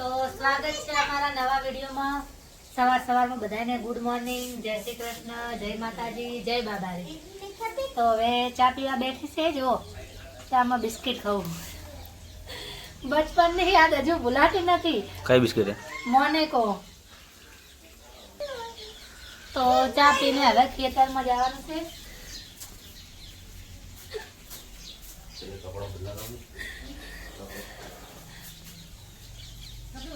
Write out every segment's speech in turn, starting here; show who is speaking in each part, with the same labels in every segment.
Speaker 1: તો સ્વાગત છે અમારા નવા વિડીયોમાં. સવાર સવારમાં બધાને ગુડ મોર્નિંગ જય શ્રી કૃષ્ણ જય માતાજી જય બાબારી તો હવે ચા પીવા બેઠી છે જો ચામાં બિસ્કિટ ખાવું. બચપનની યાદ હજુ ભૂલાતી નથી.
Speaker 2: કઈ બિસ્કિટ હે?
Speaker 1: મોને કહો તો ચા પીને હવે ખેતરમાં જવાનું છે તો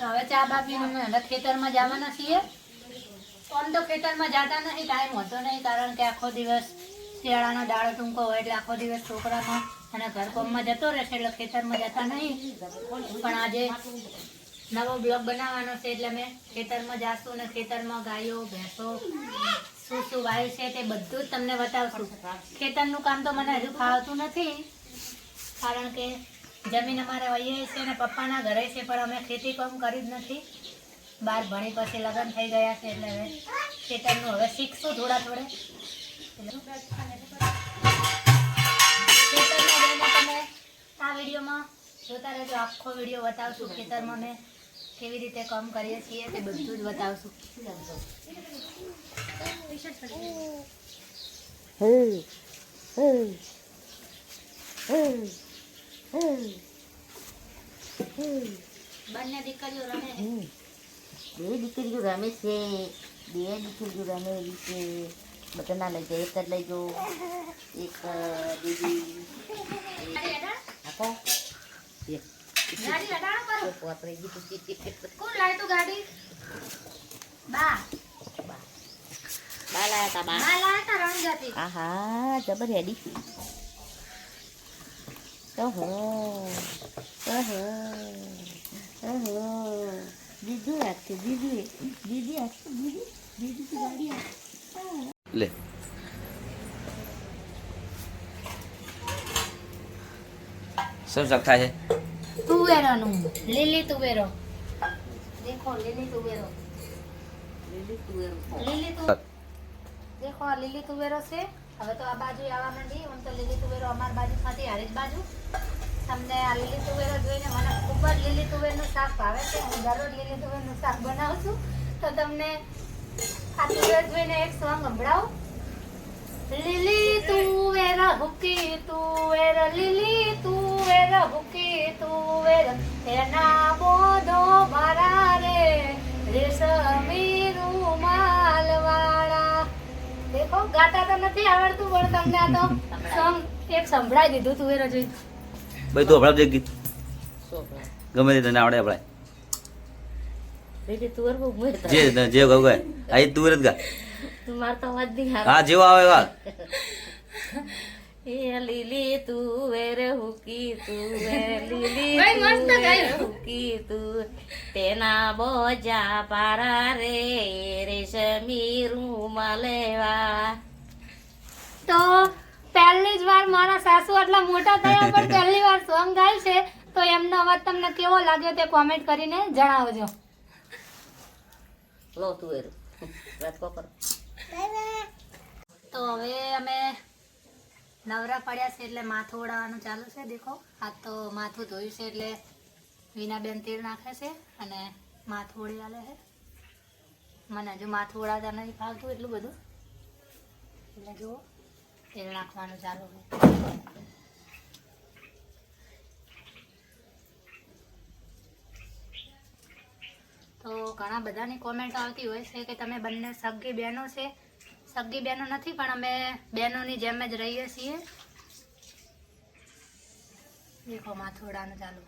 Speaker 1: હવે ચા બા પીને હવે ખેતરમાં જવાના છીએ. આમ તો ખેતરમાં જતા નથી ટાઈમ હોતો નહીં, કારણ કે આખો દિવસ શિયાળાનો દાળો ટૂંકો હોય એટલે આખો દિવસ છોકરામાં અને ઘર કોમમાં જતો રહેશે એટલે ખેતરમાં જતા નહીં. પણ આજે નવો બ્લોગ બનાવવાનો છે એટલે અમે ખેતરમાં જાશું અને ખેતરમાં ગાયો, ભેંસો, શું શું વાયુ છે તે બધું જ તમને બતાવશું. ખેતરનું કામ તો મને હજુ ફાવતું નથી, કારણ કે જમીન અમારે વહીએ છે અને પપ્પાના ઘરે છે, પણ અમે ખેતી કામ કરી જ નથી. બાર ભણી પછી લગ્ન થઈ ગયા છે એટલે હવે ખેતરનું હવે શીખશું થોડા થોડે. તમે આ વિડીયોમાં જોતા રહેજો, આખો વીડિયો બતાવશું ખેતરમાં અમે કેવી રીતે કામ કરીએ છીએ તે બધું જ બતાવશું. બંને દીકરીઓ રમે.
Speaker 3: બે દીકરીઓ રમે છે બે દીકરીઓ રમેલી છે બધાના લઈ જાય એક જ લઈ જો એક બીજી દીદી આપો. જબર હેડી.
Speaker 2: લે. શું શક છે?
Speaker 1: તુવેરાનું લીલી તુવેરો દેખો લીલી તુવેરો
Speaker 3: લીલી તુવેરો
Speaker 1: લીલી તુવેરો દેખો લીલી તુવેરો છે. હવે તો આ બાજુ આવવા માંડી. આમ તો લીલી તુવેરો અમાર બાજુ ખાતી જ બાજુ. તમને આ લીલી તુવેરો જોઈને મને ખૂબ જ લીલી તુવેરનું શાક ભાવે છે. હું દરરોજ લીલી તુવેરનું શાક બનાવું છું. તો તમને આ તુવેર જોઈને એક સોંગ સંભળાવું. લીલી તુવેર હુકી તુવેર લીલી તુવેર હુકી તુવેર એના બોધો મારા રે. રેશમી રૂમાલ વાળા. દેખો ગાતા તો નથી આવડતું પણ તમને આ તો સોંગ એક સંભળાઈ દીધું તુવેર જોઈ
Speaker 2: ભાઈ તું હભળાવ ગીત ગમે તે તને આવડે
Speaker 3: મોર
Speaker 2: જે જે ગૌ ગાય આ તું જ ગા. હા જેવો આવે એવા
Speaker 3: લીલી તુવેર હુકી તુવેર લીલી તુવેર હુકી તુવેર તેના બોજા પારા રે રેશમી
Speaker 1: જ વાર મારા સાસુ આટલા મોટા થયા પણ પહેલી વાર સોંગ ગાય છે તો એમનો અવાજ તમને કેવો લાગ્યો તે કોમેન્ટ કરીને જણાવજો.
Speaker 3: લો કો કરો.
Speaker 1: તો હવે અમે નવરા પડ્યા છે એટલે માથું ઓળાવવાનું ચાલુ છે દેખો. આ તો માથું ધોયું છે એટલે વિનાબેન તેલ નાખે છે અને માથું ઓળી આલે છે. મને હજુ માથું ઓળાવતા નથી ફાવતું એટલું બધું. એટલે જુઓ. તેલ નાખવાનું ચાલુ તો ઘણા બધાની કોમેન્ટ આવતી હોય છે કે તમે બંને સગી બહેનો છે. સગી બહેનો નથી, પણ અમે બહેનોની જેમ જ રહીએ છીએ. દેખો, માથોડાનું ચાલુ.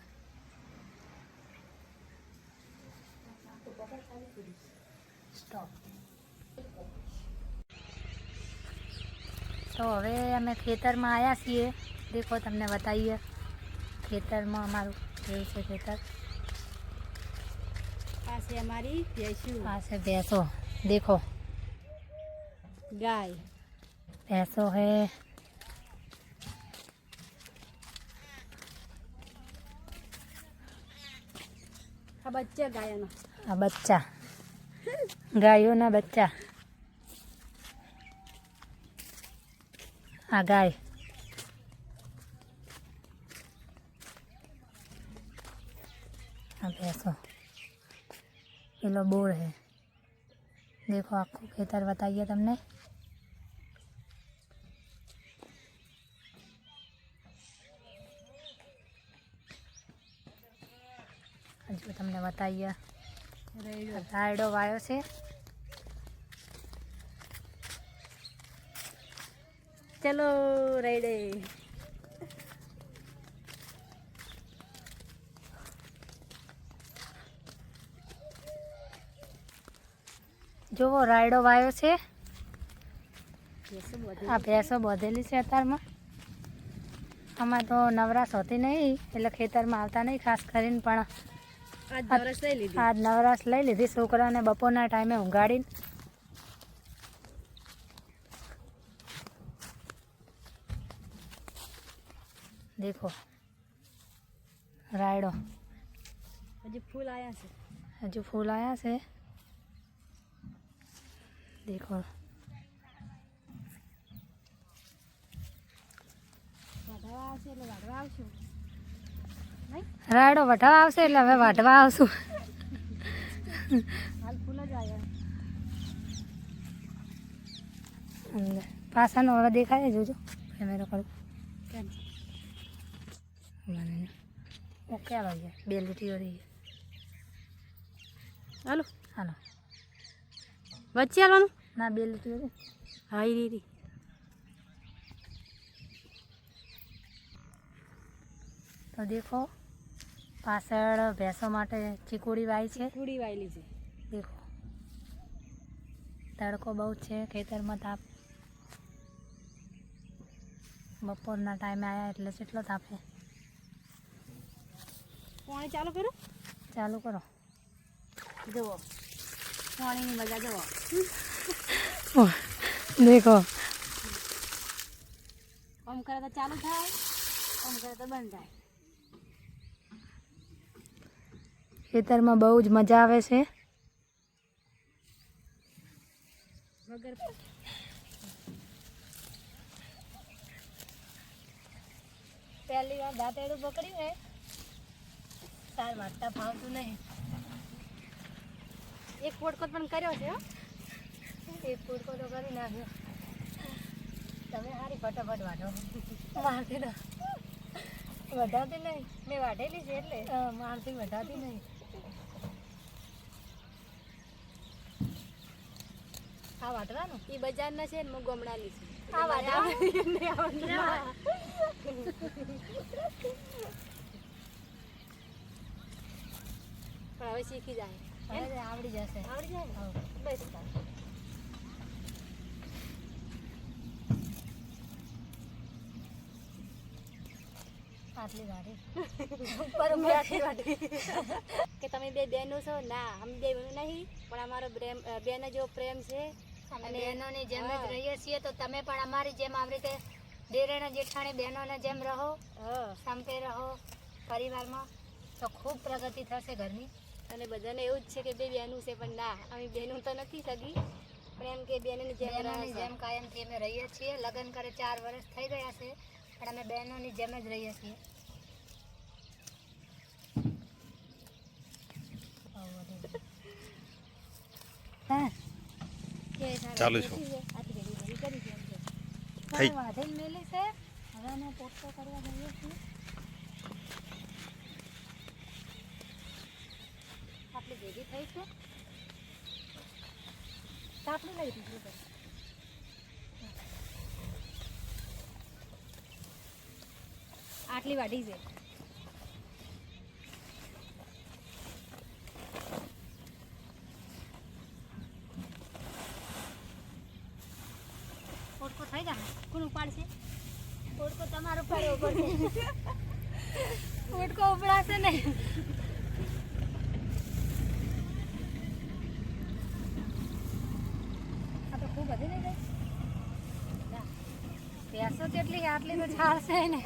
Speaker 1: સ્ટોપ તો હવે અમે ખેતરમાં આવ્યા છીએ દેખો તમને બતાવીએ ખેતરમાં અમારું કેવું છે ખેતર
Speaker 4: આ છે અમારી ભેંસું
Speaker 1: આ છે ભેંસો દેખો
Speaker 4: ગાય
Speaker 1: ભैंसो है।
Speaker 4: આ બચ્ચા ગાયનો
Speaker 1: આ બચ્ચા ગાયોના બચ્ચા આ ગાય આ ભેંસો પેલો બોર હે દેખો આખું ખેતર બતાવીએ તમને હજુ તમને બતાવીએ રાયડો વાયો છે
Speaker 4: ચલો રેડે
Speaker 1: જુઓ રાયડો વાયો છે. આ ભેંસો બોધેલી છે અત્યારમાં. આમાં તો નવરાશ હોતી નહીં એટલે ખેતરમાં આવતા નહીં ખાસ કરીને પણ
Speaker 4: આજ દરસ લઈ લીધી.
Speaker 1: આજ નવરાશ લઈ લીધી છોકરાને બપોરના ટાઈમે ઊંઘાડીને. દેખો રાયડો
Speaker 4: હજી ફૂલ આયા છે
Speaker 1: હજુ ફૂલ આવ્યા છે દેખો
Speaker 4: વાઢવા આવશે એટલે વાઢવા આવશું
Speaker 1: રાયડો વઢવા આવશે એટલે હવે વાઢવા આવશું
Speaker 4: હાલ ફૂલ જ આવ્યા
Speaker 1: અંદર પાછાનો હવે દેખાય જોજો કેમેરો કરું
Speaker 4: કેમ
Speaker 1: મને ઓકે આવી ગયા બે લીટીઓ રહી
Speaker 4: હાલો
Speaker 1: હાલો
Speaker 4: વચ્ચે હાલવાનું
Speaker 1: ના બે લીટીઓ
Speaker 4: હા ઈ રી રી
Speaker 1: તો દેખો પાછળ ભેંસો માટે ચીકુડી વાય છે
Speaker 4: ચીકુડી વાયેલી છે
Speaker 1: દેખો તડકો બહુ છે ખેતરમાં તાપ બપોરના ટાઈમે આવ્યા એટલે કેટલો તાપે
Speaker 4: પાણી ચાલુ કરો
Speaker 1: ચાલુ કરો.
Speaker 4: જુઓ પાણીની મજા જુઓ.
Speaker 1: દેખો.
Speaker 4: ઓમ કરે તો ચાલુ થાય ઓમ કરે તો બંધ થાય.
Speaker 1: ખેતરમાં બહુ જ મજા આવે છે.
Speaker 4: વગર
Speaker 1: પહેલી વાર દાંતેડું પકડ્યું ને તાર વાટતા ભાવતું નહીં.
Speaker 4: એક પોટકો પણ કર્યો છે હો.
Speaker 1: એક ફૂટકો તો કરી નાખ્યો. તમે સારી ફટાફટ વાટો મારતી ના વધારતી નહીં.
Speaker 4: મેં વાઢેલી છે એટલે.
Speaker 1: મારતી વધારતી નહીં. આ વાટવાનું
Speaker 4: એ બજારના છે ને હું ગમડાની છું.
Speaker 1: આ વાટવાનું
Speaker 4: પણ હવે શીખી જાય.
Speaker 1: હવે આવડી જશે.
Speaker 4: આવડી જાય. બસ.
Speaker 1: આટલી વારી.
Speaker 4: કે તમે બે બહેનો છો? ના અમે બે બહેનો નહીં પણ અમારો પ્રેમ બેનો જેવો પ્રેમ છે.
Speaker 1: અને બહેનોની જેમ જ રહીએ છીએ તો તમે પણ અમારી જેમ આવી રીતે દેરેણા જેઠાણી બહેનોને જેમ રહો.
Speaker 4: હા.
Speaker 1: સંપે રહો પરિવારમાં. તો ખૂબ પ્રગતિ થશે ઘરની.
Speaker 4: અને બધાને એવું જ છે કે બે બહેનું છે પણ ના અમે બહેનું તો નથી સગી. પણ એમ કે બહેનોની જેમ
Speaker 1: જેમ કાયમથી અમે રહીએ છીએ. લગ્ન કરે ચાર વર્ષ થઈ ગયા છે પણ અમે બહેનોની જેમ જ રહીએ છીએ.
Speaker 2: ચાલુ છું. થઈ.
Speaker 1: મેલી છે. હવે અમે પોટો કરવા જઈએ છીએ. આટલી ભેગી થઈ છે. સાપડી લઈ દીધું ભાઈ
Speaker 4: આટલી વાઢી છે. ઉપાડશે?
Speaker 1: પોટકો તમારો પડ્યો પડશે. પોટકો ઉપડાશે ને આ તો ખૂબ વધી નહીં ગઈ ભેંસો કેટલી આટલી તો ને.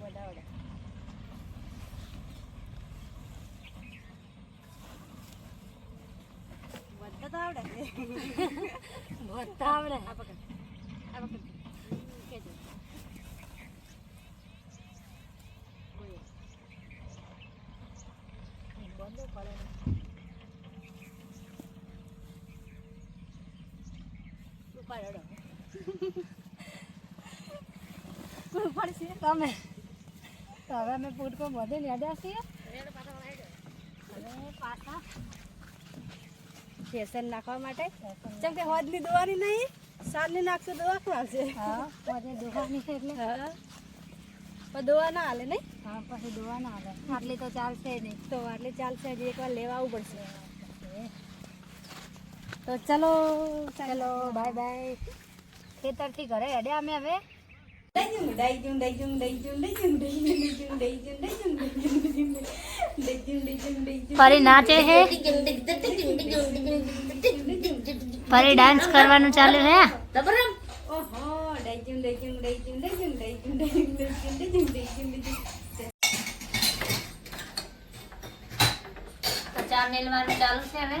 Speaker 4: વધારે બધા તો આવડે.
Speaker 1: આવડે
Speaker 4: આ પકડ આ પકડ કેજો
Speaker 1: પડે
Speaker 4: ઉપાડો નાખવા માટે જેમ દોવાની નહીં સારની નાખશો દોવા
Speaker 1: દુકાની એટલે
Speaker 4: હા પણ દવા ના હાલે નહીં
Speaker 1: હા પછી દોવા ના આવે આટલી તો ચાલશે નહીં
Speaker 4: તો આટલી ચાલશે હજી એકવાર લેવા આવવું પડશે. તો ચલો
Speaker 1: ચલો બાય બાય ખેતરથી ઘરે હેડ્યા અમે હવે ફરી નાચે છે ફરી ડાન્સ કરવાનું ચાલુ હે ચા મેલવાનું ચાલુ છે હવે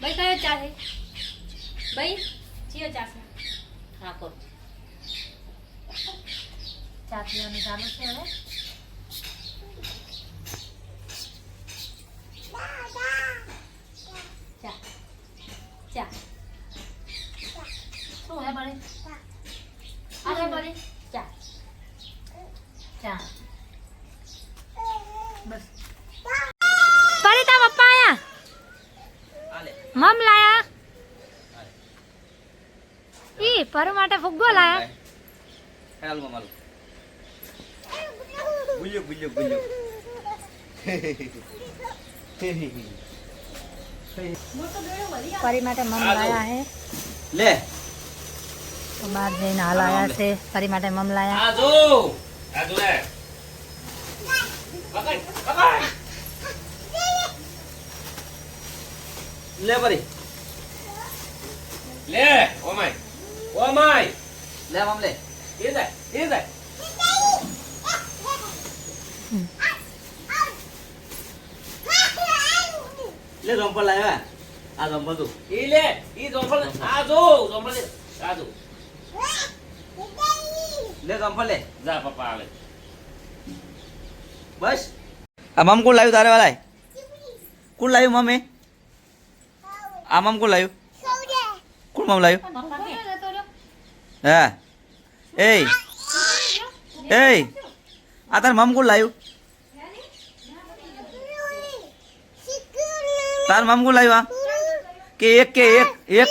Speaker 4: ભાઈ કયો ચા છે? ભાઈ ચિયો ચા છે.
Speaker 3: ઠાકોર
Speaker 1: ચા પીવાનું ચાલુ છે હવે ચા ચા શું હે બળી આ હે બળી ચા ચા બસ પરી તા પપ્પા આયા મમ લાયા ઈ પર માટે ફુગ્ગો લાયા.
Speaker 2: હાલ મમાલ બુલ્યો બુલ્યો બુલ્યો
Speaker 1: પરી માટે મમ લાયા હે.
Speaker 2: લે.
Speaker 1: બહાર જઈને હાલ આયા છે. પરી માટે મમ લાયા.
Speaker 2: આ જો લે. પકડ પકડ. લે પરી. લે ઓ માય. Oh my. લે મમ લે. એ જાય એ જાય લે જમ્પર લાવ્યા આ જમ્પર તું. ઈ લે ઈ જમ્પર આ જો જમ્પર લે આ જો. લે જમ્પર લે. જા પપ્પા આવે. બસ. આ મમ કોણ લાવ્યું તારે વાલાય? કોણ લાવ્યું મમે? આ મમ કોણ લાવ્યું કોણ મમ લાવ્યું હા? એ એ આ તાર મમ કોણ લાવ્યું તાર મમ કોણ લાવ્યું આ? કે એક કે એક એક.